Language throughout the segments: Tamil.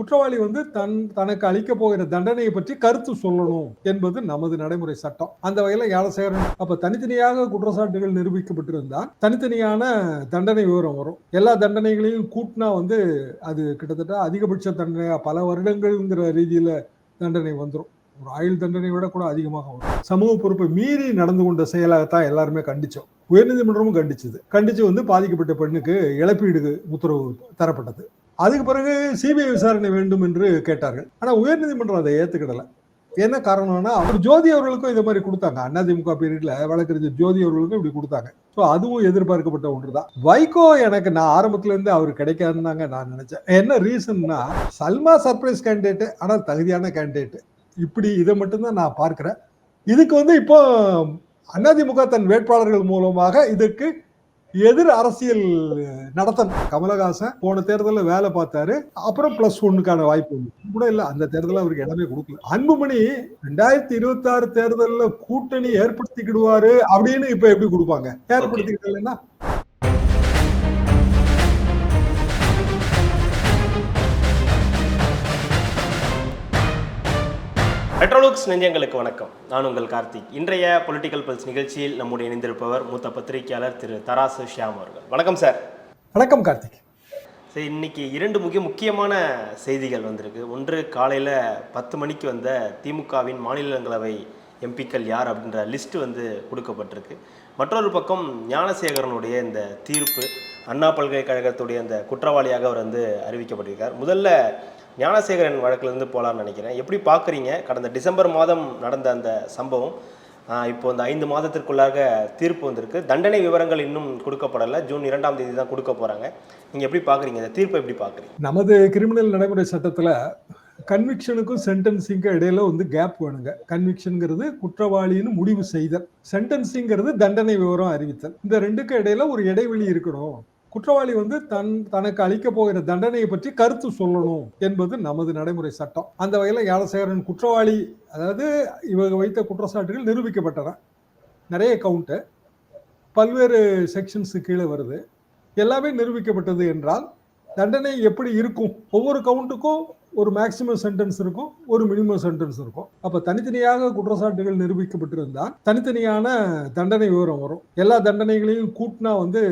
குற்றவாளி வந்து தன் தனக்கு அளிக்க போகிற தண்டனையை பற்றி கருத்து சொல்லணும் என்பது நமது நடைமுறை சட்டம். அந்த வகையில யாழசேகரன் அப்ப தனித்தனியாக குற்றச்சாட்டுகள் நிரூபிக்கப்பட்டிருந்தால் தனித்தனியான தண்டனை விவரம் வரும். எல்லா தண்டனைகளையும் கூட்டினா வந்து அது கிட்டத்தட்ட அதிகபட்ச தண்டனையா பல வருடங்கள்ங்கிற ரீதியில தண்டனை வந்துடும் ஒரு ஆயுள் தண்டனை விட கூட அதிகமாக வரும். சமூக பொறுப்பை மீறி நடந்து கொண்ட செயலாகத்தான் எல்லாருமே கண்டிச்சோம். உயர்நீதிமன்றமும் கண்டிச்சது. கண்டிச்சு வந்து பாதிக்கப்பட்ட பெண்ணுக்கு இழப்பீடு உத்தரவு தரப்பட்டது. அதுக்கு பிறகு சிபிஐ விசாரணை வேண்டும் என்று கேட்டார்கள். ஆனா உயர்நீதிமன்றம் அதை ஏத்துக்கிடல. என்ன காரணம்னா அவர் ஜோதி அவர்களுக்கும் இதை மாதிரி கொடுத்தாங்க. அதிமுக பீரியட்ல வழக்கறிஞர் ஜோதி அவர்களுக்கும் இப்படி கொடுத்தாங்க. ஸோ அதுவும் எதிர்பார்க்கப்பட்ட ஒன்று தான் வைகோ எனக்கு நான் ஆரம்பத்துல இருந்து அவர் கிடைக்காதுன்னு தாங்க நான் நினைச்சேன். என்ன ரீசன்னா சல்மா சர்ப்ரைஸ் கேண்டிடேட் ஆனால் தகுதியான கேண்டிடேட் இப்படி இதை மட்டும்தான் நான் பார்க்கிறேன். இதுக்கு வந்து இப்போ அதிமுக தன் வேட்பாளர்கள் மூலமாக இதுக்கு எதிர் அரசியல் நடத்தணும். கமலஹாசன் போன தேர்தலில் வேலை பார்த்தாரு. அப்புறம் பிளஸ் ஒன்னுக்கான வாய்ப்பு கூட இல்ல அந்த தேர்தலில் அவருக்கு இடமே கொடுக்கல. அன்புமணி ரெண்டாயிரத்தி இருபத்தி ஆறு தேர்தலில் கூட்டணி ஏற்படுத்திக்கிடுவாரு அப்படின்னு இப்ப எப்படி கொடுப்பாங்க? ஏற்படுத்திக்கிட்டா மெட்ரோலுக்ஸ் நெஞ்சங்களுக்கு வணக்கம். நான் உங்கள் கார்த்திக். இன்றைய பொலிட்டிக்கல் பல்ஸ் நிகழ்ச்சியில் நம்முடைய இணைந்திருப்பவர் மூத்த பத்திரிகையாளர் திரு தராசு ஷியாம் அவர்கள். வணக்கம் சார் வணக்கம் கார்த்திக். சரி இன்னைக்கு இரண்டு முக்கிய முக்கியமான செய்திகள் வந்திருக்கு. ஒன்று காலையில் பத்து மணிக்கு வந்த திமுகவின் மாநிலங்களவை எம்பிக்கள் யார் அப்படின்ற லிஸ்ட் வந்து கொடுக்கப்பட்டிருக்கு. மற்றொரு பக்கம் ஞானசேகரனுடைய இந்த தீர்ப்பு அண்ணா பல்கலைக்கழகத்துடைய அந்த குற்றவாளியாக அவர் வந்து அறிவிக்கப்பட்டிருக்கார். முதல்ல ஞானசேகரன் வழக்கிலிருந்து போகலான்னு நினைக்கிறேன். எப்படி பார்க்குறீங்க? கடந்த டிசம்பர் மாதம் நடந்த அந்த சம்பவம். இப்போ இந்த ஐந்து மாதத்திற்குள்ளாக தீர்ப்பு வந்திருக்கு. தண்டனை விவரங்கள் இன்னும் கொடுக்கப்படலை. ஜூன் இரண்டாம் தேதி தான் கொடுக்க போகிறாங்க நீங்கள் எப்படி பார்க்குறீங்க? இந்த தீர்ப்பை எப்படி பார்க்குறீங்க? நமது கிரிமினல் நடைமுறை சட்டத்தில் கன்விக்ஷனுக்கும் சென்டென்சிங்கும் இடையில வந்து கேப் வேணுங்க. கன்விக்ஷனுங்கிறது குற்றவாளின்னு முடிவு செய்தல். சென்டென்சிங்கிறது தண்டனை விவரம் அறிவித்தல். இந்த ரெண்டுக்கும் இடையில ஒரு இடைவெளி இருக்கணும். குற்றவாளி வந்து தன் தனக்கு அளிக்க போகிற தண்டனையை பற்றி கருத்து சொல்லணும் என்பது நமது நடைமுறை சட்டம். அந்த வகையில் யாழசேகரன் குற்றவாளி அதாவது இவங்க வைத்த குற்றச்சாட்டுகள் நிரூபிக்கப்பட்டன. நிறைய கவுண்ட்டு பல்வேறு செக்ஷன்ஸு கீழே வருது. எல்லாமே நிரூபிக்கப்பட்டது என்றால் தண்டனை எப்படி இருக்கும்? ஒவ்வொரு கவுண்ட்டுக்கும் ஒரு மேக்சிமம் சென்டென்ஸ் இருக்கும் ஒரு மினிமம் சென்டென்ஸ் இருக்கும். அப்ப தனித்தனியாக குற்றச்சாட்டுகள் நிரூபிக்கப்பட்டிருந்தால் தனித்தனியான தண்டனை விவரம் வரும். எல்லா தண்டனைகளையும் கூட்டினா வந்து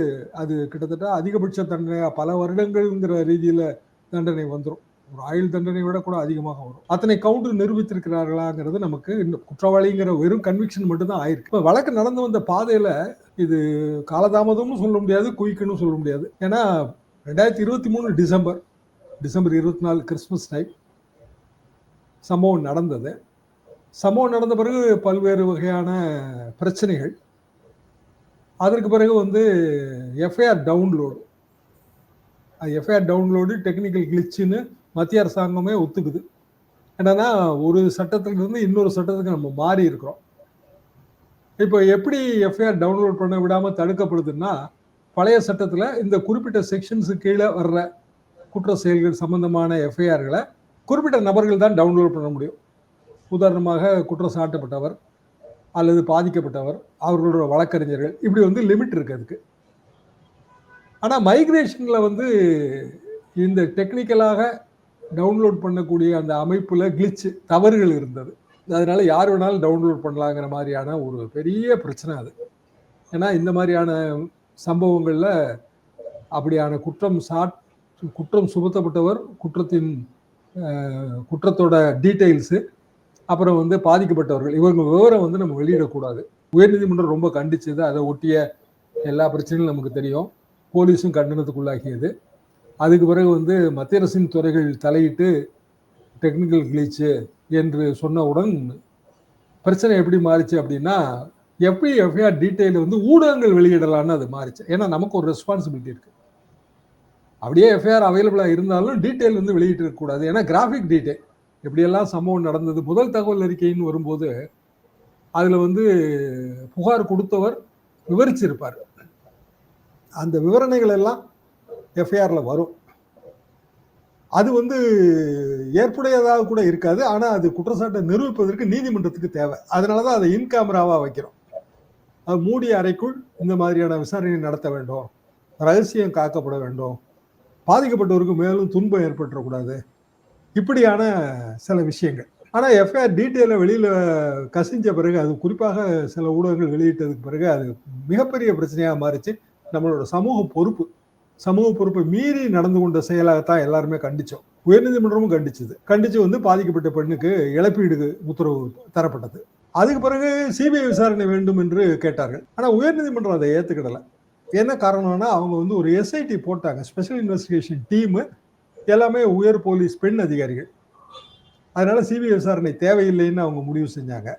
அது கிட்டத்தட்ட அதிகபட்ச தண்டனையாக பல வருடங்கள்ங்கிற ரீதியில தண்டனை வந்துடும் ஒரு ஆயுள் தண்டனை விட கூட அதிகமாக வரும். அத்தனை கவுண்ட் நிரூபித்திருக்கிறார்களாங்கிறது நமக்கு இன்னும் குற்றவாளிங்கிற வெறும் கன்விக்ஷன் மட்டும்தான் ஆயிருக்கு. இப்போ வழக்கு நடந்து வந்த பாதையில இது காலதாமதம்னு சொல்ல முடியாது குயிக்குன்னு சொல்ல முடியாது. ஏன்னா ரெண்டாயிரத்தி இருபத்தி மூணு டிசம்பர் டிசம்பர் இருபத்தி நாலு கிறிஸ்மஸ் டைம் சம்பவம் நடந்தது. சம்பவம் நடந்த பிறகு பல்வேறு வகையான பிரச்சனைகள். அதற்கு பிறகு வந்து FIR download FIR download technical கிளிச்சுன்னு மத்திய அரசாங்கமே ஒத்துக்குது. என்னன்னா ஒரு சட்டத்திலிருந்து இன்னொரு சட்டத்துக்கு நம்ம மாறி இருக்கிறோம் இப்போ எப்படி எஃப்ஐஆர் டவுன்லோட் பண்ண விடாமல் தடுக்கப்படுதுன்னா பழைய சட்டத்தில் இந்த குறிப்பிட்ட செக்ஷன்ஸு கீழே வர்ற குற்ற செயல்கள் சம்பந்தமான எஃப்ஐஆர்களை குறிப்பிட்ட நபர்கள் தான் டவுன்லோட் பண்ண முடியும். உதாரணமாக குற்றம் சாட்டப்பட்டவர் அல்லது பாதிக்கப்பட்டவர் அவர்களோட வழக்கறிஞர்கள். இப்படி வந்து லிமிட் இருக்கு அதுக்கு. ஆனால் மைக்ரேஷனில் வந்து இந்த டெக்னிக்கலாக டவுன்லோட் பண்ணக்கூடிய அந்த அமைப்பில் கிளிச்சு தவறுகள் இருந்தது. அதனால் யார் வேணாலும் டவுன்லோட் பண்ணலாங்கிற மாதிரியான ஒரு பெரிய பிரச்சனை அது. ஏன்னா இந்த மாதிரியான சம்பவங்களில் அப்படியான குற்றம் சாட் குற்றம் சுமத்தப்பட்டவர் குற்றத்தின் குற்றத்தோட டீட்டெயில்ஸு அப்புறம் வந்து பாதிக்கப்பட்டவர்கள். இவங்க விவரம் வந்து நம்ம வெளியிடக்கூடாது. உயர்நீதிமன்றம் ரொம்ப கண்டிச்சது. அதை ஒட்டிய எல்லா பிரச்சனைகளும் நமக்கு தெரியும். போலீஸும் கண்டனத்துக்குள்ளாகியது. அதுக்கு பிறகு வந்து மத்திய அரசின் துறைகள் தலையிட்டு டெக்னிக்கல் கிளீச்சு என்று சொன்னவுடன் பிரச்சனை எப்படி மாறிச்சு அப்படின்னா எப்படி எஃப்ஐஆர் டீட்டெயில் வந்து ஊடகங்கள் வெளியிடலான்னு அது மாறிச்சு. ஏன்னா நமக்கு ஒரு ரெஸ்பான்சிபிலிட்டி இருக்கு. அப்படியே எஃப்ஐஆர் அவைலபிளாக இருந்தாலும் டீட்டெயில் வந்து வெளியிட்டிருக்கக்கூடாது ஏன்னா கிராஃபிக் டீட்டெயில் எப்படியெல்லாம் சம்பவம் நடந்தது முதல் தகவல் அறிக்கைன்னு வரும்போது அதில் வந்து புகார் கொடுத்தவர் விவரிச்சிருப்பார். அந்த விவரணைகள் எல்லாம் எஃப்ஐஆரில் வரும். அது வந்து ஏற்புடையதாக கூட இருக்காது. ஆனால் அது குற்றச்சாட்டை நிரூபிப்பதற்கு நீதிமன்றத்துக்கு தேவை. அதனால தான் அதை இன் கேமராவாக வைக்கிறோம். அது மூடிய அறைக்குள் இந்த மாதிரியான விசாரணை நடத்த வேண்டும். ரகசியம் காக்கப்பட வேண்டும். பாதிக்கப்பட்டவருக்கு மேலும் துன்பம் ஏற்பட்டுறக்கூடாது. இப்படியான சில விஷயங்கள். ஆனால் எஃப்ஐஆர் டீட்டெயிலில் வெளியில் கசிஞ்ச பிறகு அது குறிப்பாக சில ஊடகங்கள் வெளியிட்டதுக்கு பிறகு அது மிகப்பெரிய பிரச்சனையாக மாறிச்சு. நம்மளோட சமூக பொறுப்பு. சமூக பொறுப்பை மீறி நடந்து கொண்ட செயலாகத்தான் எல்லாருமே கண்டித்தோம் உயர்நீதிமன்றமும் கண்டிச்சது. கண்டித்து வந்து பாதிக்கப்பட்ட பெண்ணுக்கு இழப்பீடு உத்தரவு தரப்பட்டது. அதுக்கு பிறகு சிபிஐ விசாரணை வேண்டும் என்று கேட்டார்கள். ஆனால் உயர்நீதிமன்றம் அதை ஏற்றுக்கிடலை என்ன காரணம்னா அவங்க வந்து ஒரு எஸ்ஐடி போட்டாங்க. ஸ்பெஷல் இன்வெஸ்டிகேஷன் டீமு எல்லாமே உயர் போலீஸ் பெண் அதிகாரிகள். அதனால சிபிஐ விசாரணை தேவையில்லைன்னு அவங்க முடிவு செஞ்சாங்க.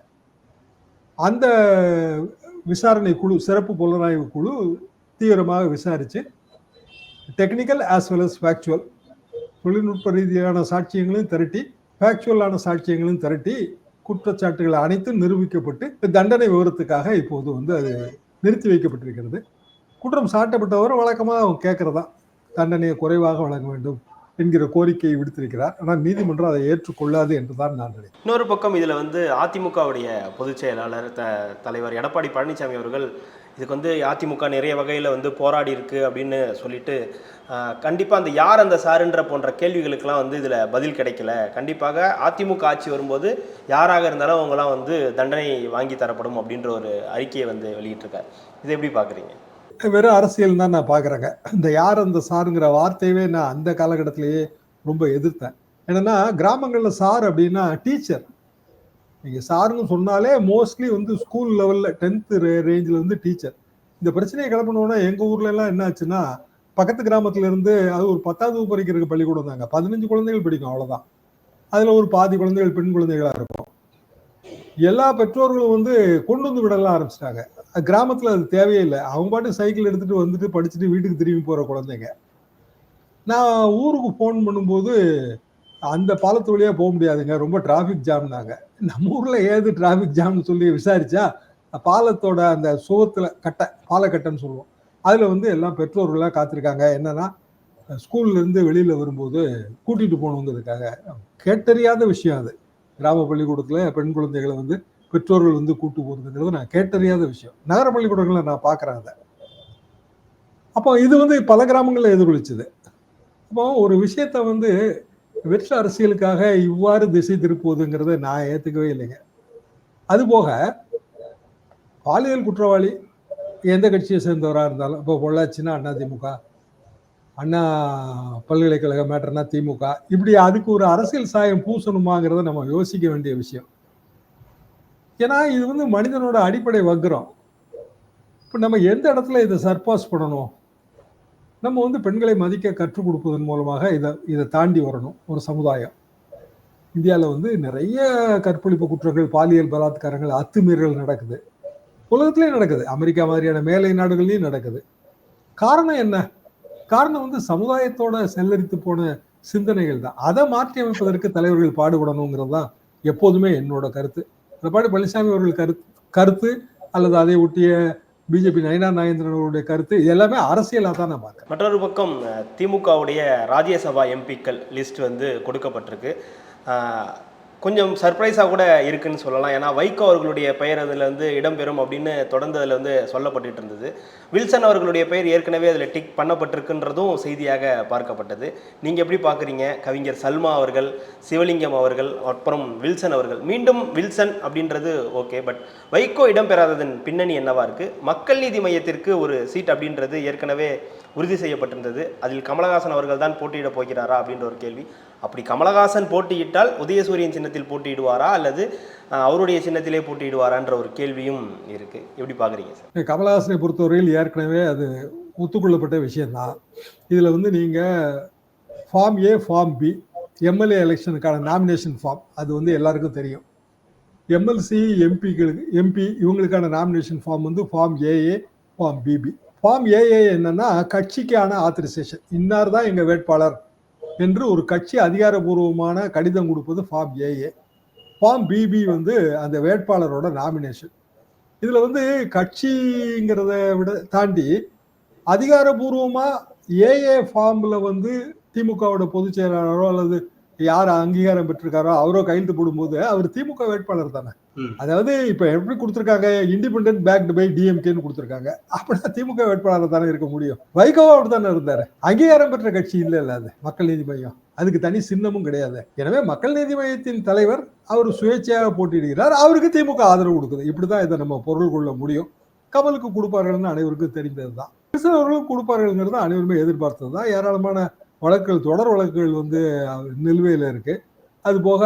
அந்த விசாரணை குழு சிறப்பு புலனாய்வு குழு தீவிரமாக விசாரித்து technical as well as factual தொழில்நுட்ப ரீதியான சாட்சியங்களையும் திரட்டி ஃபேக்சுவலான சாட்சியங்களையும் திரட்டி குற்றச்சாட்டுகள் அனைத்தும் நிரூபிக்கப்பட்டு தண்டனை விவரத்துக்காக இப்போது வந்து அது நிறுத்தி வைக்கப்பட்டிருக்கிறது. குற்றம் சாட்டப்பட்டவர் வழக்கமாக அவங்க கேட்கறதா? தண்டனையை குறைவாக வழங்க வேண்டும் என்கிற கோரிக்கையை விடுத்திருக்கிறார். ஆனால் நீதிமன்றம் அதை ஏற்றுக்கொள்ளாது என்று தான் நான் நினைக்கிறேன். இன்னொரு பக்கம் இதில் வந்து அதிமுகவுடைய பொதுச் செயலாளர் த தலைவர் எடப்பாடி பழனிசாமி அவர்கள் இதுக்கு வந்து அதிமுக நிறைய வகையில் வந்து போராடி இருக்கு அப்படின்னு சொல்லிட்டு கண்டிப்பாக அந்த யார் அந்த சாருன்ற போன்ற கேள்விகளுக்கெல்லாம் வந்து இதில் பதில் கிடைக்கல. கண்டிப்பாக அதிமுக ஆட்சி வரும்போது யாராக இருந்தாலும் அவங்களாம் வந்து தண்டனை வாங்கி தரப்படும் அப்படின்ற ஒரு அறிக்கையை வந்து வெளியிட்டிருக்காரு. இதை எப்படி பார்க்குறீங்க வெறும் அரசியல் தான் நான் பார்க்குறேங்க இந்த யார் அந்த சாருங்கிற வார்த்தையவே நான் அந்த காலகட்டத்திலேயே ரொம்ப எதிர்த்தேன். என்னென்னா கிராமங்களில் சார் அப்படின்னா டீச்சர். நீங்கள் சாருன்னு சொன்னாலே மோஸ்ட்லி வந்து ஸ்கூல் லெவலில் டென்த்து ரேஞ்சில் வந்து டீச்சர் இந்த பிரச்சனையை கிளப்பணுன்னா எங்கள் ஊர்ல எல்லாம் என்ன ஆச்சுன்னா பக்கத்து கிராமத்துல இருந்து அது ஒரு பத்தாவது வகுப்பு படிக்கிறதுக்கு பள்ளிக்கூடம் தாங்க. பதினஞ்சு குழந்தைகள் படிக்கும் அவ்வளோதான் அதில் ஒரு பாதி குழந்தைகள் பெண் குழந்தைகளாக இருக்கும். எல்லா பெற்றோர்களும் வந்து கொண்டு வந்து விடலாம் ஆரம்பிச்சிட்டாங்க. கிராமத்தில் அது தேவையே இல்லை. அவங்க பாட்டு சைக்கிள் எடுத்துட்டு வந்துட்டு படிச்சுட்டு வீட்டுக்கு திரும்பி போகிற குழந்தைங்க. நான் ஊருக்கு ஃபோன் பண்ணும்போது அந்த பாலத்து வழியாக போக முடியாதுங்க. ரொம்ப டிராஃபிக் ஜாம்னாங்க நம்ம ஊரில் ஏது டிராஃபிக் ஜாம்னு சொல்லி விசாரிச்சா பாலத்தோட அந்த சுவத்தில் கட்டை பாலக்கட்டைன்னு சொல்லுவோம். அதில் வந்து எல்லாம் பெற்றோர்கள்லாம் காத்திருக்காங்க. என்னன்னா ஸ்கூல்லேருந்து வெளியில் வரும்போது கூட்டிகிட்டு போகணுங்கிறதுக்காக கேட்டறியாத விஷயம் அது. கிராம பள்ளிக்கூடத்தில் பெண் குழந்தைகளை வந்து பெற்றோர்கள் வந்து கூட்டு போகிறதுங்கிறது நான் கேட்டறியாத விஷயம். நகர பள்ளிக்கூடங்களை நான் பார்க்குறேன் அதை. அப்போ இது வந்து பல கிராமங்களில் எதிரொலிச்சுது. அப்போ ஒரு விஷயத்த வந்து வெற்று அரசியலுக்காக இவ்வாறு திசை திருப்புவதுங்கிறத நான் ஏற்றுக்கவே இல்லைங்க. அதுபோக பாலியல் குற்றவாளி எந்த கட்சியை சேர்ந்தவராக இருந்தாலும் இப்போ பொள்ளாச்சின்னா அண்ணா திமுக அண்ணா பல்கலைக்கழக மேட்டர்னா திமுக இப்படி அதுக்கு ஒரு அரசியல் சாயம் பூசணுமாங்கிறத நம்ம யோசிக்க வேண்டிய விஷயம். ஏன்னா இது வந்து மனிதனோட அடிப்படை வக்ரம். இப்போ நம்ம எந்த இடத்துல இதை சர்பாஸ் பண்ணணும்? நம்ம வந்து பெண்களை மதிக்க கற்றுக் கொடுப்பதன் மூலமாக இதை இதை தாண்டி வரணும் ஒரு சமுதாயம். இந்தியாவில் வந்து நிறைய கற்பழிப்பு குற்றங்கள் பாலியல் பலாத்காரங்கள் அத்துமீறல் நடக்குது. உலகத்திலேயே நடக்குது. அமெரிக்கா மாதிரியான மேலை நாடுகள்லையும் நடக்குது. காரணம் என்ன? காரணம் வந்து சமுதாயத்தோட செல்லரித்து போன சிந்தனைகள் தான். அதை மாற்றி அமைப்பதற்கு தலைவர்கள் பாடுபடணுங்கிறது தான் எப்போதுமே என்னோட கருத்து. எடப்பாடி பழனிசாமி அவர்கள் கருத்து கருத்து அல்லது அதை ஒட்டிய பிஜேபி நயனா நாகேந்திரன் அவருடைய கருத்து இது எல்லாமே அரசியலாக தான் நான் பார்க்குறேன். மற்றொரு பக்கம் திமுகவுடைய ராஜ்யசபா எம்பிக்கள் லிஸ்ட் வந்து கொடுக்கப்பட்டிருக்கு. கொஞ்சம் சர்ப்ரைஸாக கூட இருக்குன்னு சொல்லலாம். ஏன்னா வைகோ அவர்களுடைய பெயர் அதில் வந்து இடம்பெறும் அப்படின்னு தொடர்ந்து அதில் வந்து சொல்லப்பட்டுட்டு இருந்தது. வில்சன் அவர்களுடைய பெயர் ஏற்கனவே அதில் டிக் பண்ணப்பட்டிருக்குன்றதும் செய்தியாக பார்க்கப்பட்டது. நீங்கள் எப்படி பார்க்குறீங்க கவிஞர் சல்மா அவர்கள் சிவலிங்கம் அவர்கள் அப்புறம் வில்சன் அவர்கள். மீண்டும் வில்சன் அப்படின்றது ஓகே பட் வைகோ இடம்பெறாததன் பின்னணி என்னவா இருக்குது மக்கள் நீதி மையத்திற்கு ஒரு சீட் அப்படின்றது ஏற்கனவே உறுதி செய்யப்பட்டிருந்தது. அதில் கமலஹாசன் அவர்கள் தான் போட்டியிட போகிறாரா அப்படின்ற ஒரு கேள்வி. அப்படி கமலஹாசன் போட்டியிட்டால் உதயசூரியன் சின்னத்தில் போட்டியிடுவாரா அல்லது அவருடைய சின்னத்திலே போட்டியிடுவாரான்ற ஒரு கேள்வியும் இருக்கு. எப்படி பார்க்குறீங்க சார்? கமலஹாசனை பொறுத்தவரையில் ஏற்கனவே அது ஒத்துக்கொள்ளப்பட்ட விஷயம்தான். இதில் வந்து நீங்கள் form A form B MLA எலெக்ஷனுக்கான nomination form அது வந்து எல்லாருக்கும் தெரியும். எம்எல்சி எம்பிகளுக்கு எம்பி இவங்களுக்கான நாமினேஷன் ஃபார்ம் வந்து form AA form BB form AA என்னன்னா கட்சிக்கான ஆத்தரைசேஷன் இன்னார் தான் எங்கள் வேட்பாளர்? என்று ஒரு கட்சி அதிகாரபூர்வமான கடிதம் கொடுப்பது ஃபார்ம் ஏஏ ஃபார்ம் பிபி வந்து அந்த வேட்பாளரோட நாமினேஷன் இதில் வந்து கட்சிங்கிறத விட தாண்டி அதிகாரபூர்வமாக ஏஏ ஃபார்மில் வந்து திமுகவோட பொதுச் செயலாளரோ அல்லது யார் அங்கீகாரம் பெற்றிருக்காரோ அவரோ கையெழுத்து போடும்போது அவர் திமுக வேட்பாளர் தானே. அதாவது இப்ப எப்படி கொடுத்திருக்காங்க? இண்டிபெண்டன்ட் பேக்டு பை டிஎம்கேன்னு கொடுத்திருக்காங்க. அப்படின்னா திமுக வேட்பாளர் தானே இருக்க முடியும். வைகோவா அப்படி தானே இருந்தாரு. அங்கீகாரம் பெற்ற கட்சி இல்ல இல்ல அது. மக்கள் நீதி மையம். அதுக்கு தனி சின்னமும் கிடையாது. எனவே மக்கள் நீதி மையத்தின் தலைவர் அவர் சுயேட்சையாக போட்டியிடுகிறார். அவருக்கு திமுக ஆதரவு கொடுக்குது. இப்படிதான் இதை நம்ம பொருள் கொள்ள முடியும். கமலுக்கு கொடுப்பார்கள்னு அனைவருக்கும் தெரிந்ததுதான். கிருஷ்ணன் அவர்களும் கொடுப்பார்கள்ங்கிறது அனைவருமே எதிர்பார்த்தது தான் ஏராளமான வழக்குகள் தொடர் வழக்குகள் வந்து நிலுவையில் இருக்கு. அது போக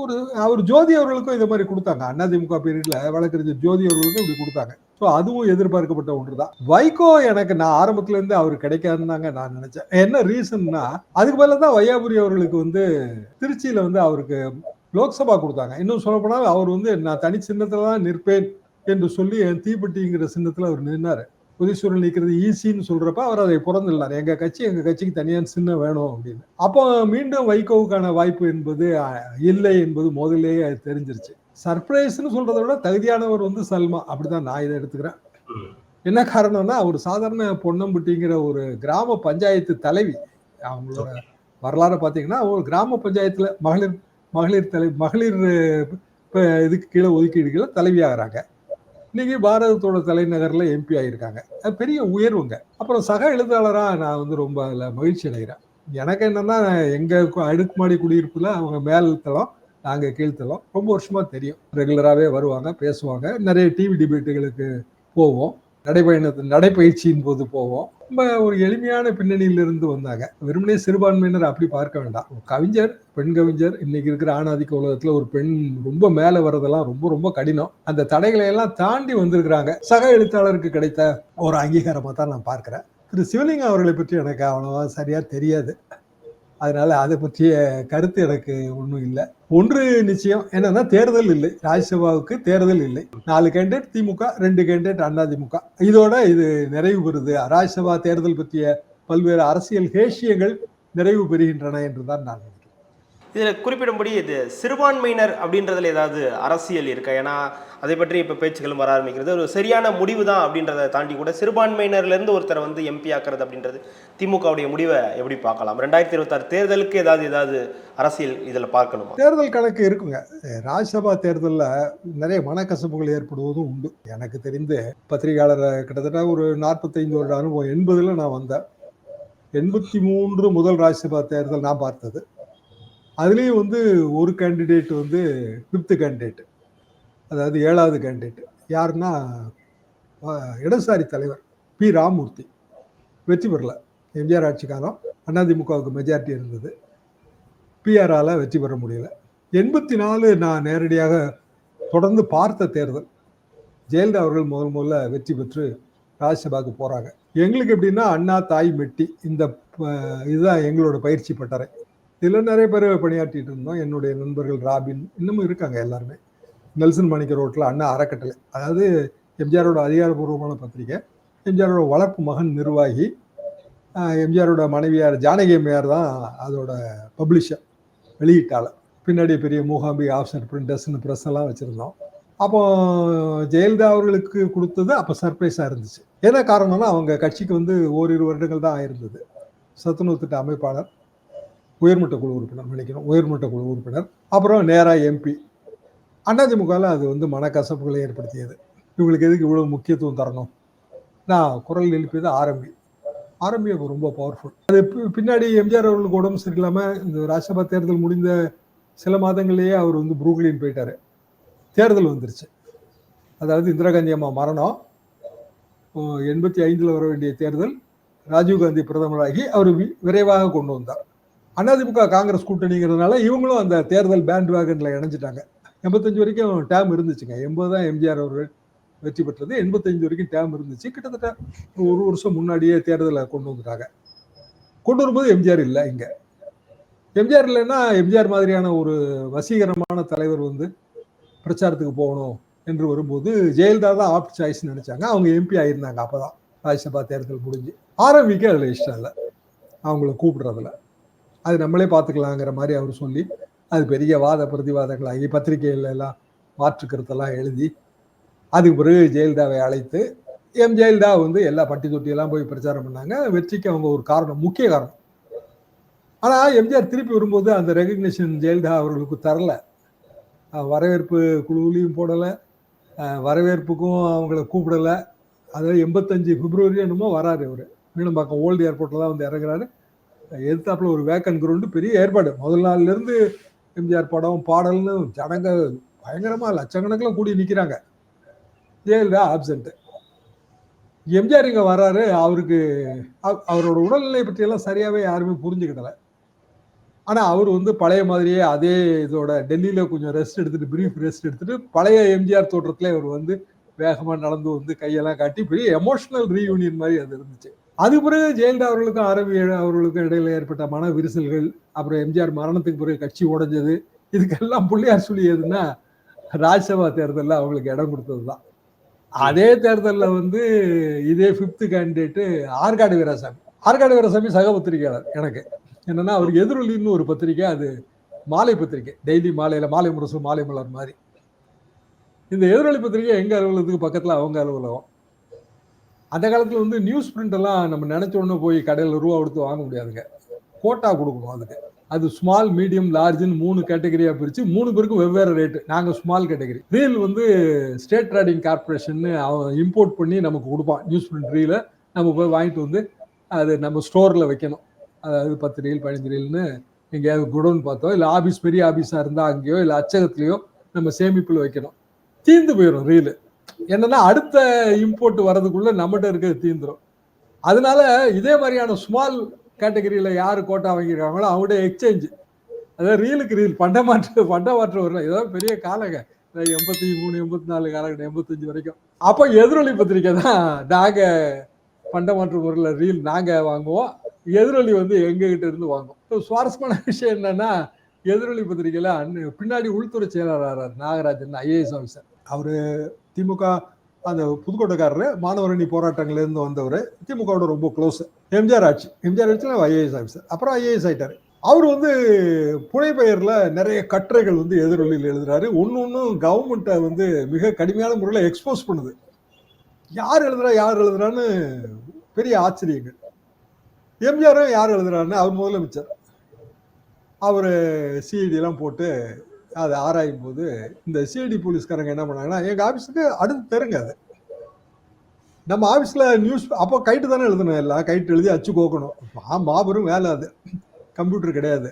ஒரு அவர் ஜோதி அவர்களுக்கும் இதை மாதிரி கொடுத்தாங்க. அதிமுக பீரியட்ல வழக்கறிஞர் ஜோதி அவர்களுக்கும் இப்படி கொடுத்தாங்க. ஸோ அதுவும் எதிர்பார்க்கப்பட்ட ஒன்று தான் வைகோ எனக்கு நான் ஆரம்பத்துல இருந்து அவர் கிடைக்காதுன்னு தாங்க நான் நினைச்சேன். என்ன ரீசன்னா அதுக்கு மேலே தான் வையாபுரி அவர்களுக்கு வந்து திருச்சியில வந்து அவருக்கு லோக்சபா கொடுத்தாங்க. இன்னும் சொல்லப்போனால் அவர் வந்து நான் தனி சின்னத்துல தான் நிற்பேன் என்று சொல்லி என் தீப்பெட்டிங்கிற சின்னத்தில் அவர் நின்னார். புதீஸ்வரன் நீக்கிறது ஈஸின்னு சொல்றப்ப அவர் அதை புறந்துள்ளார். எங்க கட்சி எங்க கட்சிக்கு தனியான சின்ன வேணும் அப்படின்னு. அப்போ மீண்டும் வைகோவுக்கான வாய்ப்பு என்பது இல்லை என்பது முதலேயே அது தெரிஞ்சிருச்சு. சர்ப்ரைஸ்னு சொல்றதை விட தகுதியானவர் வந்து சல்மா. அப்படிதான் நான் இதை எடுத்துக்கிறேன். என்ன காரணம்னா அவர் சாதாரண பொன்னம்பட்டிங்கிற ஒரு கிராம பஞ்சாயத்து தலைவி அவங்களோட வரலாறு பார்த்தீங்கன்னா ஒரு கிராம பஞ்சாயத்துல மகளிர் மகளிர் தலை மகளிர் இதுக்கு கீழே ஒதுக்கீடுகளை தலைவி ஆகிறாங்க இன்னைக்கு பாரதத்தோட தலைநகரில் எம்பி ஆகியிருக்காங்க அது பெரிய உயர்வுங்க. அப்புறம் சக எழுத்தாளராக நான் வந்து ரொம்ப அதில் மகிழ்ச்சி அடைகிறேன். எனக்கு என்னன்னா எங்கள் அடுக்குமாடி குடியிருப்பில் அவங்க மேல் தளம் நாங்கள் கீழ்த்தளம் ரொம்ப வருஷமாக தெரியும். ரெகுலராகவே வருவாங்க பேசுவாங்க. நிறைய டிவி டிபேட்டுகளுக்கு போவோம். நடைபயணத்து நடைப்பயிற்சியின் போது போவோம். ரொம்ப ஒரு எளிமையான பின்னணியிலிருந்து வந்தாங்க. வெறுமனே சிறுபான்மையினர் அப்படி பார்க்க வேண்டாம். கவிஞர் பெண் கவிஞர் இன்னைக்கு இருக்கிற ஆணாதிக்க உலகத்துல ஒரு பெண் ரொம்ப மேல வர்றதெல்லாம் ரொம்ப ரொம்ப கடினம். அந்த தடைகளை எல்லாம் தாண்டி வந்திருக்கிறாங்க. சக எழுத்தாளருக்கு கிடைத்த ஒரு அங்கீகாரமாக தான் நான் பார்க்குறேன். திரு. சிவலிங்கம் அவர்களை பற்றி எனக்கு அவ்வளோவா சரியா தெரியாது. அதனால அதை பற்றிய கருத்து எனக்கு ஒன்றும் இல்லை. ஒன்று நிச்சயம் என்னன்னா தேர்தல் இல்லை. ராஜ்யசபாவுக்கு தேர்தல் இல்லை. நாலு கேண்டிடேட் திமுக ரெண்டு கேண்டட் அண்ணா திமுக. இதோட இது நிறைவு பெறுது. ராஜ்யசபா தேர்தல் பற்றிய பல்வேறு அரசியல் கேஷியங்கள் நிறைவு பெறுகின்றன என்றுதான் நான் நினைக்கிறேன். இதில் குறிப்பிடும்படி இது சிறுபான்மையினர் அப்படின்றதுல ஏதாவது அரசியல் இருக்கா? ஏன்னா அதை பற்றி இப்போ பேச்சுகளும் வர ஆரம்பிக்கிறது. ஒரு சரியான முடிவு தான் அப்படின்றத தாண்டி கூட சிறுபான்மையினர்லேருந்து ஒருத்தரை வந்து எம்பி ஆக்கிறது அப்படின்றது திமுகவுடைய முடிவை எப்படி பார்க்கலாம்? ரெண்டாயிரத்தி இருபத்தாறு தேர்தலுக்கு ஏதாவது ஏதாவது அரசியல் இதில் பார்க்கணும்? தேர்தல் கணக்கு இருக்குங்க. ராஜ்யசபா தேர்தலில் நிறைய மனக்கசப்புகள் ஏற்படுவதும் உண்டு. எனக்கு தெரிந்து பத்திரிகையாளர் கிட்டத்தட்ட ஒரு நாற்பத்தைந்து வருட அனுபவம் எண்பதில் நான் வந்தேன். எண்பத்தி மூன்று முதல் ராஜ்யசபா தேர்தல் நான் பார்த்தது. அதுலேயும் வந்து ஒரு கேண்டிடேட் வந்து ஃபிஃப்த்து கேண்டிடேட் அதாவது ஏழாவது கேண்டிடேட் யாருன்னா இடதுசாரி தலைவர் பி. ராமூர்த்தி. வெற்றி பெறல. எம்ஜிஆர் ஆட்சி காலம் அதிமுகவுக்கு மெஜாரிட்டி இருந்தது. பிஆரால் வெற்றி பெற முடியல. எண்பத்தி நாலு நான் நேரடியாக தொடர்ந்து பார்த்த தேர்தல். ஜெயலலிதா அவர்கள் முதல் முதல்ல வெற்றி பெற்று ராஜ்யசபாவுக்கு போகிறாங்க எங்களுக்கு எப்படின்னா அண்ணா தாய் மெட்டி இந்த இதுதான் எங்களோட பயிற்சி பட்டறை. இதில் நிறைய பேர் பணியாற்றிட்டு இருந்தோம். என்னுடைய நண்பர்கள் ராபின் இன்னமும் இருக்காங்க எல்லாருமே. நெல்சன் மாணிக்க ரோட்டில் அண்ணா அறக்கட்டளை. அதாவது எம்ஜிஆரோட அதிகாரப்பூர்வமான பத்திரிகை. எம்ஜிஆரோட வளர்ப்பு மகன் நிர்வாகி. எம்ஜிஆரோட மனைவியார் ஜானகி அம்மையார் தான் அதோட பப்ளிஷர் வெளியிட்டாளர். பின்னாடி பெரிய மூகாம்பி ஆப்ஷன் பிரிண்டர்ஸ்னு ப்ரெஸ் எல்லாம் வச்சுருந்தோம். அப்போ ஜெயலலிதா அவர்களுக்கு கொடுத்தது அப்போ சர்ப்ரைஸாக இருந்துச்சு. என்ன காரணம்னா அவங்க கட்சிக்கு வந்து ஓரிரு வருடங்கள் தான் ஆயிருந்தது. சத்துணவு திட்ட அமைப்பாளர். உயர்மட்ட குழு உறுப்பினர் நினைக்கணும். உயர்மட்ட குழு உறுப்பினர். அப்புறம் நேராக எம்பி அதிமுகவில் அது வந்து மனக்கசப்புகளை ஏற்படுத்தியது. இவங்களுக்கு எதுக்கு இவ்வளோ முக்கியத்துவம் தரணும்? நான் குரல் எழுப்பியது ஆரம்பி ஆரம்பி அப்போ ரொம்ப பவர்ஃபுல் அது பின்னாடி எம்ஜிஆர் அவர்களுக்கு உடம்பு சரியில்லாமல் இந்த ராஜ்யசபா தேர்தல் முடிந்த சில மாதங்கள்லேயே அவர் வந்து புரூக்லின் போயிட்டார். தேர்தல் வந்துருச்சு. அதாவது இந்திரா காந்தி அம்மா மரணம். எண்பத்தி ஐந்தில் வர வேண்டிய தேர்தல். ராஜீவ்காந்தி பிரதமராகி அவர் விரைவாக கொண்டு வந்தார். அதிமுக காங்கிரஸ் கூட்டணிங்கிறதுனால இவங்களும் அந்த தேர்தல் பேண்ட் வேகனில் இணைஞ்சிட்டாங்க. எண்பத்தஞ்சு வரைக்கும் டேம் இருந்துச்சுங்க. எண்பது தான் எம்ஜிஆர் அவர்கள் வெற்றி பெற்றது. எண்பத்தஞ்சு வரைக்கும் டேம் இருந்துச்சு. கிட்டத்தட்ட ஒரு வருஷம் முன்னாடியே தேர்தலை கொண்டு வந்துட்டாங்க. கொண்டு வரும்போது எம்ஜிஆர் இல்லை இங்கே. எம்ஜிஆர் இல்லைன்னா எம்ஜிஆர் மாதிரியான ஒரு வசீகரமான தலைவர் வந்து பிரச்சாரத்துக்கு போகணும் என்று வரும்போது ஜெயலலிதா தான் ஆப்ட் சாய்ஸ்னு நினைச்சாங்க. அவங்க எம்பி ஆயிருந்தாங்க அப்போதான். ராஜ்யசபா தேர்தல் முடிஞ்சு. ஆரம்பிக்க அதில் இஷ்டம் இல்லை. அவங்கள கூப்பிடுறதுல. அது நம்மளே பார்த்துக்கலாங்கிற மாதிரி அவர் சொல்லி அது பெரிய வாத பிரதிவாதங்களாகி பத்திரிகைகள் எல்லாம் மாற்று கருத்தெல்லாம் எழுதி அதுக்கு பிறகு ஜெயலலிதாவை அழைத்து எம் ஜெயலலிதா வந்து எல்லா பட்டி தொட்டியெல்லாம் போய் பிரச்சாரம் பண்ணாங்க. வெற்றிக்கு அவங்க ஒரு காரணம் முக்கிய காரணம். ஆனால் எம்ஜிஆர் திருப்பி வரும்போது அந்த ரெகக்னிஷன் ஜெயலலிதா அவர்களுக்கு தரல. வரவேற்பு குழுவிலையும் போடலை. வரவேற்புக்கும் அவங்கள கூப்பிடலை. அதில் எண்பத்தஞ்சு பிப்ரவரி என்னமோ வராரு அவர். மீனம்பாக்கம் ஓல்டு ஏர்போர்ட்டில் தான் வந்து இறங்குறாரு. எதிர்த்தாப்புல ஒரு வேக்கன் கிரவுண்டு பெரிய ஏற்பாடு. முதல் நாள்ல இருந்து எம்ஜிஆர் படம் பாடல்னு ஜனங்க பயங்கரமா லட்சக்கணக்கில் கூடி நிற்கிறாங்க ஜெயலலிதா ஆப்சண்ட் எம்ஜிஆர் இங்கே வர்றாரு. அவருக்கு அவரோட உடல்நிலை பற்றியெல்லாம் சரியாகவே யாருமே புரிஞ்சுக்கிடல. ஆனால் அவர் வந்து பழைய மாதிரியே அதே இதோட டெல்லியில் கொஞ்சம் ரெஸ்ட் எடுத்துட்டு பிரீஃப் ரெஸ்ட் எடுத்துட்டு பழைய எம்ஜிஆர் தோற்றத்தில் அவர் வந்து வேகமாக நடந்து வந்து கையெல்லாம் காட்டி பெரிய எமோஷ்னல் ரீயூனியன் மாதிரி அது இருந்துச்சு. அது பிறகு ஜெயலலிதா அவர்களுக்கும் ஆரம்பி அவர்களுக்கும் இடையில ஏற்பட்ட மன விரிசல்கள் அப்புறம் எம்ஜிஆர் மரணத்துக்கு பிறகு கட்சி உடைஞ்சது. இதுக்கெல்லாம் புள்ளியார் சொல்லி எதுனா ராஜ்சபா தேர்தலில் அவங்களுக்கு இடம் கொடுத்தது தான் அதே தேர்தலில் வந்து இதே ஃபிஃப்த்து கேண்டிடேட்டு ஆற்காடு வீராசாமி. ஆற்காடு வீராசாமி சக பத்திரிகையாளர் எனக்கு. என்னன்னா அவருக்கு எதிரொலின்னு ஒரு பத்திரிக்கை அது மாலை பத்திரிக்கை டெய்லி மாலையில் மாலை முரசு மாலை மலர் மாதிரி. இந்த எதிரொலி பத்திரிக்கை எங்கள் அலுவலகத்துக்கு பக்கத்தில் அவங்க அலுவலகம். அந்த காலத்தில் வந்து நியூஸ் பிரிண்டெல்லாம் நம்ம நினைச்ச உடனே போய் கடையில் ரூபா கொடுத்து வாங்க முடியாதுங்க. கோட்டா கொடுக்கணும் அதுக்கு. அது ஸ்மால் மீடியம் லார்ஜ்னு மூணு கேட்டகரியாக பிரித்து மூணு பேருக்கும் வெவ்வேறு ரேட்டு நாங்கள் ஸ்மால் கேட்டகரி ரீல் வந்து ஸ்டேட் ட்ரேடிங் கார்பரேஷன்னு அவன் இம்போர்ட் பண்ணி நமக்கு கொடுப்பான். நியூஸ் பிரிண்ட் ரீலை நம்ம போய் வாங்கிட்டு வந்து அது நம்ம ஸ்டோரில் வைக்கணும். அதாவது பத்து ரீல் பதினஞ்சு ரீல்னு எங்கேயாவது குடோன் பார்த்தோ இல்லை ஆபீஸ் பெரிய ஆஃபீஸாக இருந்தால் அங்கேயோ இல்லை அச்சகத்திலேயோ நம்ம சேமிப்பில் வைக்கணும். தீந்து போயிடும் ரீலு என்னன்னா அடுத்த இம்போர்ட் வர்றதுக்குள்ள நம்மகிட்ட இருக்கிறது தீந்துரும். அதனால இதே மாதிரியான ஸ்மால் கேட்டகரியில யாரு கோட்டா வாங்கியிருக்காங்களோ அவங்களுடைய எக்ஸ்சேஞ்ச் அதாவது ரீலுக்கு ரீல் பண்டமாற்று பண்டமாற்று வரல ஏதாவது பெரிய காலங்க. எண்பத்தி மூணு எண்பத்தி நாலு காலகட்டம் எண்பத்தஞ்சு வரைக்கும். அப்போ எதிரொலி பத்திரிக்கை தான் நாங்க பண்டமாற்று முறையில் ரீல் நாங்க வாங்குவோம். எதிரொலி வந்து எங்ககிட்ட இருந்து வாங்குவோம் இப்போ சுவாரஸ்யமான விஷயம் என்னன்னா எதிரொலி பத்திரிகையில் அன்னு பின்னாடி உள்துறை செயலாளர் நாகராஜன் ஐஏஎஸ் ஆஃபீஸர் அவர் திமுக அந்த புதுக்கோட்டைக்காரரு மாணவரணி போராட்டங்கள்ல இருந்து வந்தவர் திமுகவோட ரொம்ப க்ளோஸ் எம்ஜிஆர் ஆட்சி. எம்ஜிஆர் ஆட்சியில் ஐஏஎஸ் ஆஃபீஸர் அப்புறம் ஐஏஎஸ் ஆயிட்டாரு. அவர் வந்து புனைப்பெயரில் நிறைய கட்டுரைகள் வந்து எதிரொலியில் எழுதுறாரு. ஒன்று ஒன்றும் கவர்மெண்ட்டை வந்து மிக கடுமையான முறையில் எக்ஸ்போஸ் பண்ணுது. யார் எழுதுறா யார் எழுதுறான்னு பெரிய ஆச்சரியங்கள். எம்ஜிஆரும் யார் எழுதுறாருன்னு அவர் முதலமைச்சர். அவர் சிஐடி போட்டு அதை ஆராயும் போது இந்த சிஐடி போலீஸ்காரங்க என்ன பண்ணாங்கன்னா எங்கள் ஆஃபீஸுக்கு அடுத்து தெருங்க அது. நம்ம ஆஃபீஸில் நியூஸ் அப்போ கைட்டு தானே எழுதணும் எல்லாம். கைட்டு எழுதி அச்சு கோக்கணும். மாபெரும் வேலை அது. கம்ப்யூட்டர் கிடையாது.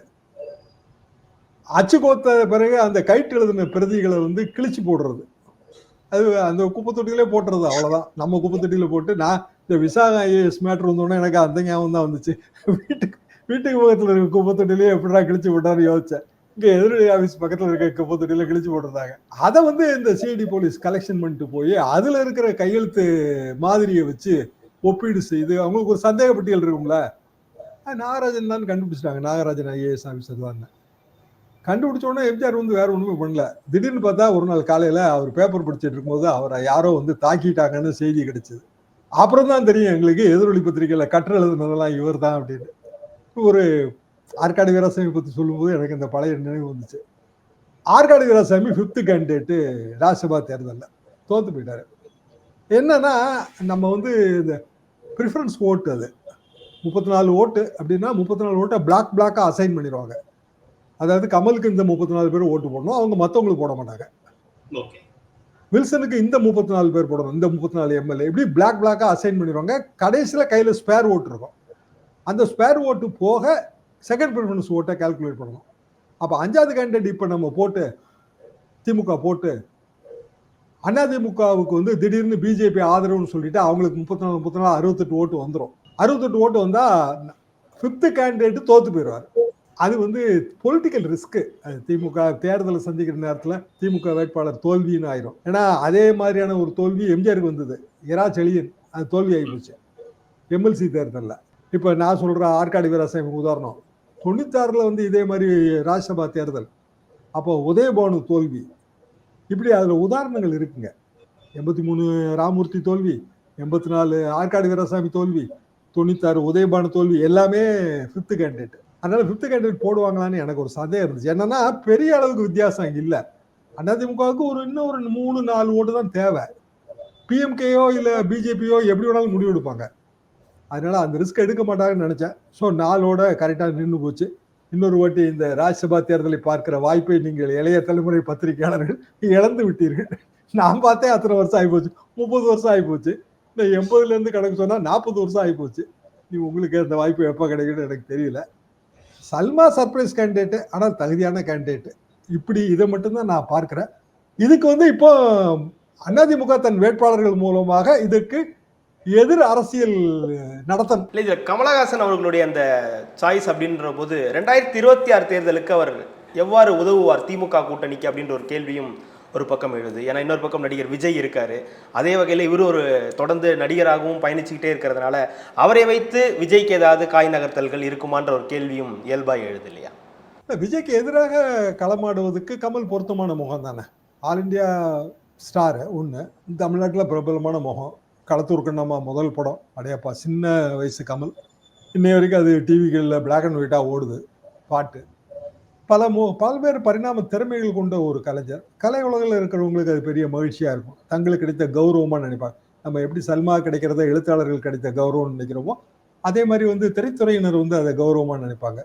அச்சு கோத்த பிறகு அந்த கைட்டு எழுதின பிரதிகளை வந்து கிழிச்சு போடுறது. அது அந்த குப்பை தொட்டியிலே போட்டுறது அவ்வளோதான் நம்ம குப்பத்தொட்டியில் போட்டு நான் இந்த விசாக ஐஏஎஸ் மேட்ரு வந்தோடனே எனக்கு அந்த ஞாபகம் தான் வந்துச்சு. வீட்டுக்கு வீட்டுக்கு பக்கத்தில் இருக்க குப்பத்தொட்டிலே எப்படிடா கிழிச்சு போட்டான்னு யோசிச்சேன். இங்க எதிரொலி ஆபீஸ் பக்கத்துல இருக்க குப்பை கிழிச்சு போட்டிருந்தாங்க. அதை வந்து இந்த சிஐடி போலீஸ் கலெக்ஷன் பண்ணிட்டு போய் அதுல இருக்கிற கையெழுத்து மாதிரியை வச்சு ஒப்பீடு செய்து அவங்களுக்கு ஒரு சந்தேக பட்டியல் இருக்கும்ல நாகராஜன் தான் கண்டுபிடிச்சிட்டாங்க. நாகராஜன் ஐஏஎஸ் ஆஃபீஸர் தான். கண்டுபிடிச்ச உடனே எம்ஜிஆர் வந்து வேற ஒண்ணுமே பண்ணல. திடீர்னு பார்த்தா ஒரு நாள் காலையில அவர் பேப்பர் படிச்சிட்டு இருக்கும்போது அவரை யாரோ வந்து தாக்கிட்டாங்கன்னு செய்தி கிடைச்சது. அப்புறம் தான் தெரியும் எங்களுக்கு எதிரொலி பத்திரிகையில கற்றெழுதுனதெல்லாம் எழுதுனதெல்லாம் இவர் தான் அப்படின்னு. ஒரு ஆற்காடு வீராசாமி பத்தி சொல்லும்போது எனக்கு இந்த பழைய நினைவு வந்துச்சு. ஆற்காடு வீராசாமி ஃபிஃப்த் கேண்டிடேட்டு ராஜ்சபா தேர்தலில் தோத்து போயிட்டாரு. என்னன்னா நம்ம வந்து இந்த ப்ரிஃபரன்ஸ் ஓட்டு அது. முப்பத்தி நாலு ஓட்டு அப்படின்னா முப்பத்தி நாலு ஓட்டை பிளாக் பிளாக்காக அசைன் பண்ணிடுவாங்க. அதாவது கமலுக்கு இந்த முப்பத்தி நாலு பேர் ஓட்டு போடணும் அவங்க மற்றவங்களுக்கு போட மாட்டாங்க. வில்சனுக்கு இந்த முப்பத்தி நாலு பேர் போடணும் இந்த முப்பத்தி நாலு எம்எல்ஏ இப்படி பிளாக் பிளாக்கா அசைன் பண்ணிடுவாங்க. கடைசியில் கையில் ஸ்பேர் ஓட்டு இருக்கும். அந்த ஸ்பேர் ஓட்டு போக செகண்ட் ப்ரிஃபரன்ஸ் ஓட்டை கால்குலேட் பண்ணணும். அப்போ அஞ்சாவது கேண்டிடேட் இப்போ நம்ம போட்டு திமுக போட்டு அதிமுகவுக்கு வந்து திடீர்னு பிஜேபி ஆதரவுன்னு சொல்லிட்டு அவங்களுக்கு முப்பத்தி நாலு முப்பத்தி நாலு அறுபத்தெட்டு ஓட்டு வந்துடும் அறுபத்தெட்டு ஓட்டு வந்தால் ஃபிஃப்த்து கேண்டிடேட்டு தோற்று போயிடுவார். அது வந்து பொலிட்டிக்கல் ரிஸ்க்கு அது திமுக தேர்தலை சந்திக்கிற நேரத்தில் திமுக வேட்பாளர் தோல்வின்னு ஆயிரும். ஏன்னா அதே மாதிரியான ஒரு தோல்வி எம்ஜிஆருக்கு வந்தது. இரா செழியன் அது தோல்வி ஆகி போச்சு. எம்எல்சி தேர்தலில். இப்போ நான் சொல்கிற ஆற்காடு வீராசாமி உதாரணம். தொண்ணூத்தாறில் வந்து இதே மாதிரி ராஜ்யசபா தேர்தல். அப்போ உதயபானு தோல்வி. இப்படி அதில் உதாரணங்கள் இருக்குங்க. எண்பத்தி மூணு ராமூர்த்தி தோல்வி எண்பத்தி நாலு ஆற்காடு வீரசாமி தோல்வி தொண்ணூத்தாறு உதயபானு தோல்வி எல்லாமே ஃபிஃப்த்து கேண்டிடேட் அதனால் ஃபிஃப்த் கேண்டிடேட் போடுவாங்களான்னு எனக்கு ஒரு சந்தேகம் இருந்துச்சு. என்னன்னா பெரிய அளவுக்கு வித்தியாசம் இல்லை. அதிமுகவுக்கு ஒரு இன்னும் ஒரு மூணு நாலு ஓட்டு தான் தேவை. பிஎம்கேயோ இல்லை பிஜேபியோ எப்படி வேணாலும் முடிவு எடுப்பாங்க அதனால அந்த ரிஸ்க் எடுக்க மாட்டாங்கன்னு நினைச்சேன். ஸோ நாளோட கரெக்டாக நின்று போச்சு. இன்னொரு வாட்டி இந்த ராஜ்யசபா தேர்தலை பார்க்கிற வாய்ப்பை நீங்கள் இளைய தலைமுறை பத்திரிகையாளர்கள் இழந்து விட்டீர்கள். நான் பார்த்தேன் அத்தனை வருஷம் ஆகிப்போச்சு. முப்பது வருஷம் ஆகிப்போச்சு. இந்த எண்பதுலேருந்து கணக்கு சொன்னால் நாற்பது வருஷம் ஆகிப்போச்சு. நீ உங்களுக்கு அந்த வாய்ப்பு எப்போ கிடைக்குன்னு எனக்கு தெரியல. சல்மா சர்ப்ரைஸ் கேண்டிடேட்டு ஆனால் தகுதியான கேண்டிடேட்டு இப்படி இதை மட்டும்தான் நான் பார்க்குறேன். இதுக்கு வந்து இப்போ அதிமுக தன் வேட்பாளர்கள் மூலமாக இதுக்கு எதிர் அரசியல் நடத்தணும் இல்லை கமலஹாசன் அவர்களுடைய அந்த சாய்ஸ் அப்படின்ற போது ரெண்டாயிரத்தி இருபத்தி ஆறு தேர்தலுக்கு அவர் எவ்வாறு உதவுவார் திமுக கூட்டணிக்கு அப்படின்ற ஒரு கேள்வியும் ஒரு பக்கம் எழுது. ஏன்னா இன்னொரு பக்கம் நடிகர் விஜய் இருக்காரு. அதே வகையில் இவர் ஒரு தொடர்ந்து நடிகராகவும் பயணிச்சுக்கிட்டே இருக்கிறதுனால அவரை வைத்து விஜய்க்கு ஏதாவது காய் நகர்த்தல்கள் இருக்குமான்ற ஒரு கேள்வியும் இயல்பாக எழுது இல்லையா இல்ல, விஜய்க்கு எதிராக களமாடுவதற்கு கமல் பொருத்தமான முகம் தானே. ஆல் இந்தியா ஸ்டார் ஒன்று தமிழ்நாட்டில் பிரபலமான முகம். களத்தூர் கண்ணம்மா முதல் படம் அடையப்பா சின்ன வயசு கமல். இன்னை வரைக்கும் அது டிவிகளில் பிளாக் அண்ட் ஒயிட்டாக ஓடுது பாட்டு. பல மோ பல்வேறு பரிணாம திறமைகள் கொண்ட ஒரு கலைஞர். கலை உலகில் இருக்கிறவங்களுக்கு அது பெரிய மகிழ்ச்சியாக இருக்கும். தங்களுக்கு கிடைத்த கௌரவமாக நினைப்பாங்க. நம்ம எப்படி சல்மா கிடைக்கிறத எழுத்தாளர்கள் கிடைத்த கௌரவம்னு நினைக்கிறோமோ அதே மாதிரி வந்து திரைத்துறையினர் வந்து அதை கௌரவமாக நினைப்பாங்க.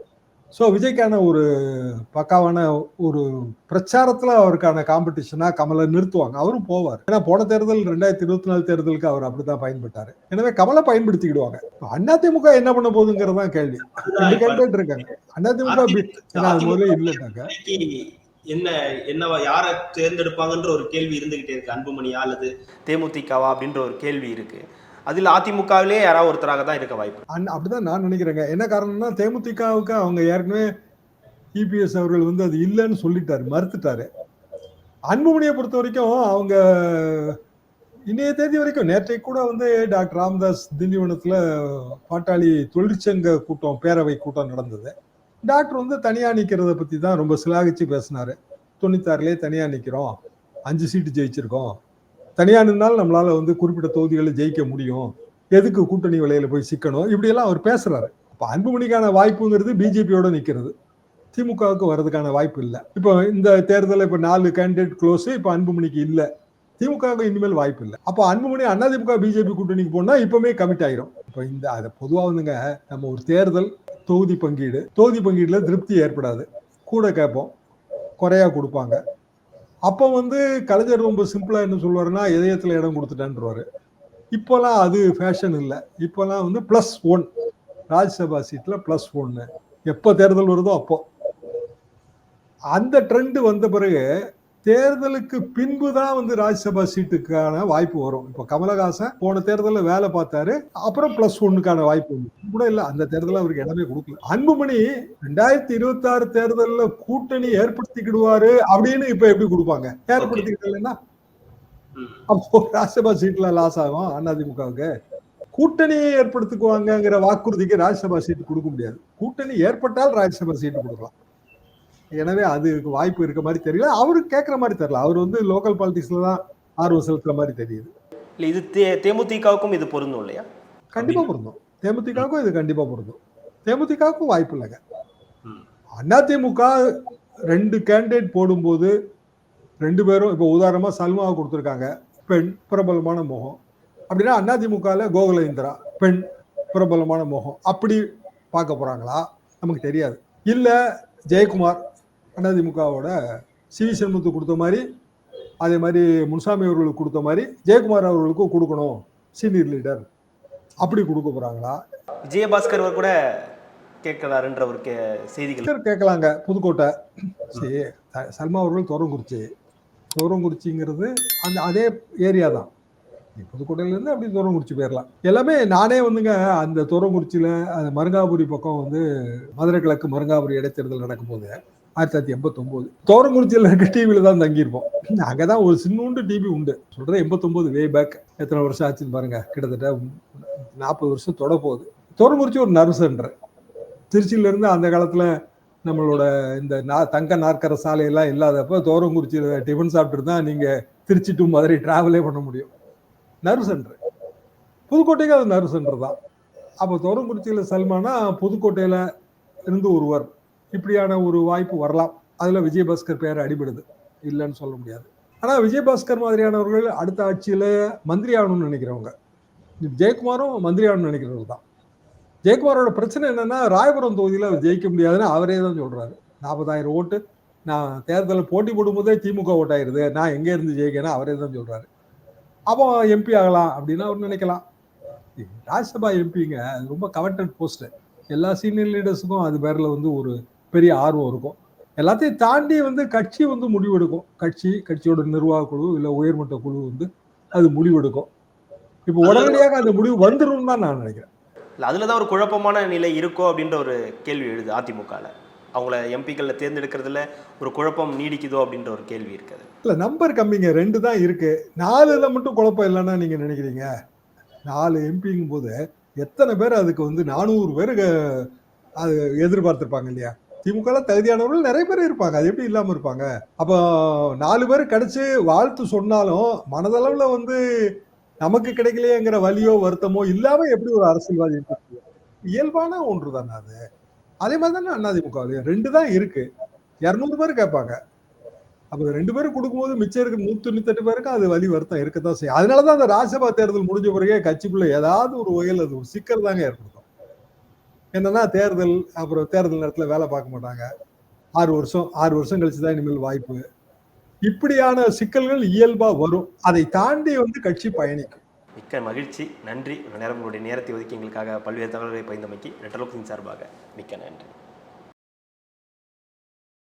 ஸோ விஜய்க்கான ஒரு பக்காவான ஒரு பிரச்சாரத்தில் அவருக்கான காம்படிஷனாக கமலை நிறுத்துவாங்க. அவரும் போவார். ஏன்னா போன தேர்தல் ரெண்டாயிரத்தி இருபத்தி நாலு தேர்தலுக்கு அவர் அப்படிதான் பயன்பட்டார். எனவே கமலை பயன்படுத்திக்கிடுவாங்க. அதிமுக என்ன பண்ண போகுதுங்கிறது தான் கேள்வி. ரெண்டு கேண்டிடேட் இருக்காங்க. அதிமுக அப்படி- ஏன்னா அது முதல்ல இல்லைட்டாங்க இன்னைக்கு என்ன என்னவா யார தேர்ந்தெடுப்பாங்கன்ற ஒரு கேள்வி இருந்துகிட்டே இருக்கு. அன்புமணியா அல்லது தேமுதிகவா அப்படின்ற ஒரு கேள்வி இருக்கு. அதில் அதிமுகவிலே யாராவது ஒருத்தராக தான் இருக்க வாய்ப்பு. அப்படிதான் நான் நினைக்கிறேங்க. என்ன காரணம்னா தேமுதிகவுக்கு அவங்க ஏற்கனவே இபிஎஸ் அவர்கள் வந்து அது இல்லைன்னு சொல்லிட்டாரு மறுத்துட்டாரு. அன்புமணியை பொறுத்த வரைக்கும் அவங்க இன்றைய தேதி வரைக்கும் நேற்றைக்கு கூட வந்து டாக்டர் ராம்தாஸ் திண்டிவனத்தில் பாட்டாளி தொழிற்சங்க கூட்டம் பேரவை கூட்டம் நடந்தது. டாக்டர் வந்து தனியாக நிற்கிறத பற்றி தான் ரொம்ப சிலாகிச்சு பேசினார். தொண்ணூத்தாறுலேயே தனியாக நிற்கிறோம் அஞ்சு சீட்டு ஜெயிச்சிருக்கோம். தனியாக இருந்தாலும் நம்மளால் வந்து குறிப்பிட்ட தொகுதிகளில் ஜெயிக்க முடியும். எதுக்கு கூட்டணி விலையில் போய் சிக்கணும்? இப்படியெல்லாம் அவர் பேசுகிறாரு இப்போ அன்புமணிக்கான வாய்ப்புங்கிறது பிஜேபியோட நிற்கிறது திமுகவுக்கு வர்றதுக்கான வாய்ப்பு இல்லை. இப்போ இந்த தேர்தலில் இப்போ நாலு கேண்டிடேட் க்ளோஸு இப்போ அன்புமணிக்கு இல்லை. திமுகவுக்கு இனிமேல் வாய்ப்பு இல்லை. அப்போ அன்புமணி அதிமுக பிஜேபி கூட்டணிக்கு போனால் இப்பவுமே கமிட் ஆயிரும். இப்போ இந்த அதை பொதுவாக வந்துங்க நம்ம ஒரு தேர்தல் தொகுதி பங்கீடு தொகுதி பங்கீடில் திருப்தி ஏற்படாது. கூட கேட்போம். குறையா கொடுப்பாங்க. அப்போ வந்து கலைஞர் ரொம்ப சிம்பிளாக என்ன சொல்லுவாருன்னா இதயத்தில் இடம் கொடுத்துட்டேன்றவாரு. இப்போலாம் அது ஃபேஷன் இல்லை. இப்போலாம் வந்து ப்ளஸ் ஒன் ராஜ்யசபா சீட்டில் ப்ளஸ் ஒன்று எப்போ தேர்தல் வருதோ அப்போ. அந்த ட்ரெண்டு வந்த பிறகு தேர்தலுக்கு பின்பு தான் வந்து ராஜ்யசபா சீட்டுக்கான வாய்ப்பு வரும். இப்போ கமலஹாசன் போன தேர்தலில் வேலை பார்த்தாரு. அப்புறம் பிளஸ் ஒன்னுக்கான வாய்ப்பு கூட இல்லை. அந்த தேர்தலில் அவருக்கு இடமே கொடுக்கல. அன்புமணி ரெண்டாயிரத்தி இருபத்தி ஆறு தேர்தலில் கூட்டணி ஏற்படுத்திக்கிடுவாரு அப்படின்னு இப்ப எப்படி கொடுப்பாங்க? ஏற்படுத்திக்கிட்டலன்னா அப்போ ராஜ்யசபா சீட்ல லாஸ் ஆகும் அதிமுகவுக்கு கூட்டணியை ஏற்படுத்திக்குவாங்கங்கிற வாக்குறுதிக்கு ராஜ்யசபா சீட்டு கொடுக்க முடியாது. கூட்டணி ஏற்பட்டால் ராஜ்யசபா சீட்டு கொடுக்கலாம். எனவே அதுக்கு வாய்ப்பு இருக்க மாதிரி தெரியல. அவரு கேட்குற மாதிரி தெரியல. அவர் வந்து லோக்கல் பாலிடிக்ஸ்ல தான் ஆர்வம் செலுத்துற மாதிரி தெரியுது. இல்லை இது தே தேமுதிகவுக்கும் இது பொருந்தும் இல்லையா? கண்டிப்பா பொருந்தும். தேமுதிகவுக்கும் இது கண்டிப்பா பொருந்தும். தேமுதிகவுக்கும் வாய்ப்பு இல்லைங்க. அதிமுக ரெண்டு கேண்டிடேட் போடும்போது ரெண்டு பேரும் இப்போ உதாரணமா சல்மாவை கொடுத்துருக்காங்க. பெண் பிரபலமான முகம். அப்படின்னா அதிமுகல கோகுலேந்திரா பெண் பிரபலமான முகம். அப்படி பார்க்க போறாங்களா? நமக்கு தெரியாது. இல்ல ஜெயக்குமார் அதிமுகவோட சி வி சண்முகத்துக்கு கொடுத்த மாதிரி அதே மாதிரி முன்சாமி அவர்களுக்கு கொடுத்த மாதிரி ஜெயக்குமார் அவர்களுக்கும் கொடுக்கணும். சீனியர் லீடர் அப்படி கொடுக்க போறாங்களா? விஜயபாஸ்கர் அவர் கூட கேட்கிறாருன்ற ஒரு கே செய்திகள். கேட்கலாங்க புதுக்கோட்டை. சரி சல்மா அவர்கள் தோரங்குறிச்சி தோரங்குறிச்சிங்கிறது அந்த அதே ஏரியா தான். புதுக்கோட்டையிலேருந்து அப்படி தோரங்குறிச்சி போயிடலாம் எல்லாமே நானே வந்துங்க அந்த தோரங்குறிச்சியில் அந்த மருங்காபுரி பக்கம் வந்து மதுரை கிழக்கு மருங்காபுரி இடைத்தேர்தல் நடக்கும்போது ஆயிரத்தி தொள்ளாயிரத்தி எண்பத்தொம்போது தோரங்குறிச்சியில் இருக்க டிவியில் தான் தங்கியிருப்போம். அங்கே தான் ஒரு சின்னூண்டு டிவி உண்டு. சொல்கிறது எண்பத்தொம்போது வே பேக் எத்தனை வருஷம் ஆச்சுன்னு பாருங்க. கிட்டத்தட்ட நாற்பது வருஷம் தொட போகுது. தோரங்குறிச்சி ஒரு நர்வ் சென்டர் திருச்சியிலேருந்து அந்த காலத்தில் நம்மளோட இந்த நா தங்க நாற்கர சாலையெல்லாம் இல்லாதப்போ தோரங்குறிச்சியில் டிஃபன் சாப்பிட்டு தான் நீங்கள் திருச்சி டு மதுரை ட்ராவலே பண்ண முடியும். நர்வ் சென்டர் புதுக்கோட்டைக்கு அது நர்வ் சென்டர் தான். அப்போ தோரங்குறிச்சியில் சல்மானா புதுக்கோட்டையில் இருந்து ஒருவர். இப்படியான ஒரு வாய்ப்பு வரலாம். அதில் விஜயபாஸ்கர் பேர் அடிபடுது. இல்லைன்னு சொல்ல முடியாது. ஆனால் விஜயபாஸ்கர் மாதிரியானவர்கள் அடுத்த ஆட்சியில் மந்திரி ஆகணும்னு நினைக்கிறவங்க. ஜெயக்குமாரும் மந்திரி ஆகணும்னு நினைக்கிறவங்க தான். ஜெயக்குமாரோட பிரச்சனை என்னென்னா ராயபுரம் தொகுதியில் ஜெயிக்க முடியாதுன்னு அவரே தான் சொல்கிறாரு நாற்பதாயிரம் ஓட்டு. நான் தேர்தலில் போட்டி போடும்போதே திமுக ஓட்டாயிருது. நான் எங்கே இருந்து ஜெயிக்கணும் அவரே தான் சொல்கிறாரு அப்போ எம்பி ஆகலாம் அப்படின்னு அவர் நினைக்கலாம். ராஜ்யசபா எம்பிங்க அது ரொம்ப கவர்டட் போஸ்ட்டு எல்லா சீனியர் லீடர்ஸுக்கும் அது பேரில் வந்து ஒரு பெரிய ஆர்வம் இருக்கும். எல்லாத்தையும் தாண்டி வந்து கட்சி வந்து முடிவெடுக்கும். கட்சி கட்சியோட நிர்வாக குழு இல்லை உயர்மட்ட குழு வந்து அது முடிவெடுக்கும். இப்போ உடனடியாக அந்த முடிவு வந்துடும் தான் நான் நினைக்கிறேன். இல்லை அதில் தான் ஒரு குழப்பமான நிலை இருக்கோ அப்படின்ற ஒரு கேள்வி எழுது அதிமுகவில் அவங்கள எம்பிக்களில் தேர்ந்தெடுக்கிறதுல ஒரு குழப்பம் நீடிக்குதோ அப்படின்ற ஒரு கேள்வி இருக்குது. இல்ல நம்பர் கம்மிங்க. ரெண்டு தான் இருக்கு. நாலுல மட்டும் குழப்பம் இல்லைன்னா நீங்க நினைக்கிறீங்க? நாலு எம்பிங்கும் போது எத்தனை பேர் அதுக்கு வந்து நானூறு பேருக்கு அது எதிர்பார்த்திருப்பாங்க இல்லையா? திமுக தகுதியானவர்கள் நிறைய பேர் இருப்பாங்க. அது எப்படி இல்லாம இருப்பாங்க? அப்போ நாலு பேர் கிடைச்சு வாழ்த்து சொன்னாலும் மனதளவுல வந்து நமக்கு கிடைக்கலையேங்கிற வலியோ வருத்தமோ இல்லாம எப்படி ஒரு அரசியல்வாதி இயல்பான ஒன்று தானே அது. அதே மாதிரி தானே அண்ணாதிமுகவிலையும் ரெண்டு தான் இருக்கு. இரநூறு பேர் கேட்பாங்க. அப்போ ரெண்டு பேரும் கொடுக்கும்போது மிச்சம் இருக்கு நூத்தி தொண்ணூத்தெட்டு பேருக்கு அது வலி வருத்தம் இருக்கத்தான் செய்யும். அதனாலதான் அந்த ராஜ்யசபா தேர்தல் முடிஞ்ச பிறகே கட்சிக்குள்ள ஏதாவது ஒரு வகையில் அது ஒரு சிக்கல் தாங்க ஏற்படுத்தும். என்னன்னா தேர்தல் அப்புறம் தேர்தல் நேரத்தில் வேலை பார்க்க மாட்டாங்க. ஆறு வருஷம் ஆறு வருஷம் கழிச்சு தான் இனிமேல் வாய்ப்பு. இப்படியான சிக்கல்கள் இயல்பா வரும். அதை தாண்டி வந்து கட்சி பயணிக்கும். மிக்க மகிழ்ச்சி. நன்றி. நேரம் உங்களுடைய நேரத்தை ஒதுக்கி எங்களுக்காக பல்வேறு தகவல்களை பகிர்ந்தமைக்கு ரெட்டலோக்ஸின் சார்பாக மிக்க நன்றி.